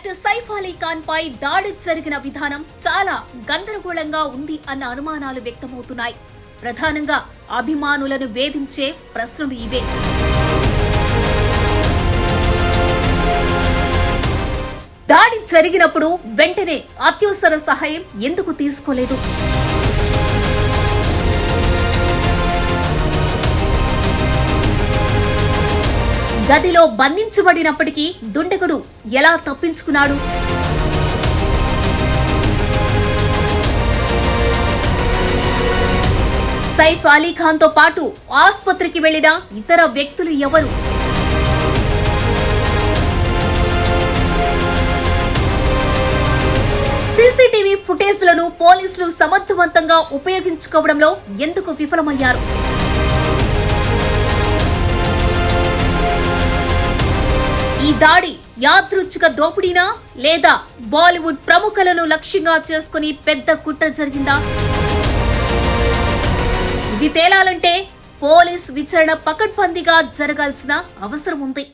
Actor Saif Ali Khan పై దాడి జరిగిన విధానం చాలా గందరగోళంగా ఉంది అన్న అనుమానాలు వ్యక్తమవుతున్నాయి. ప్రధానంగా అభిమానులను వేధించే ప్రశ్నలు ఇవే. దాడి జరిగినప్పుడు వెంటనే అత్యవసర సహాయం ఎందుకు తీసుకోలేదు? గదిలో బంధించబడినప్పటికీ దుండగుడు ఎలా తప్పించుకున్నాడు? సైఫ్ అలీ ఖాన్తో పాటు ఆసుపత్రికి వెళ్ళిన ఇతర వ్యక్తులు ఎవరు? సీసీటీవీ ఫుటేజ్లను పోలీసులు సమర్థవంతంగా ఉపయోగించుకోవడంలో ఎందుకు విఫలమయ్యారు? ఈ దాడి యాదృచ్ఛిక దోపిడీనా లేదా బాలీవుడ్ ప్రముఖులను లక్ష్యంగా చేసుకుని పెద్ద కుట్ర జరిగిందా? ఇది తేలాలంటే పోలీస్ విచారణ పకడ్బందీగా జరగాల్సిన అవసరం ఉంది.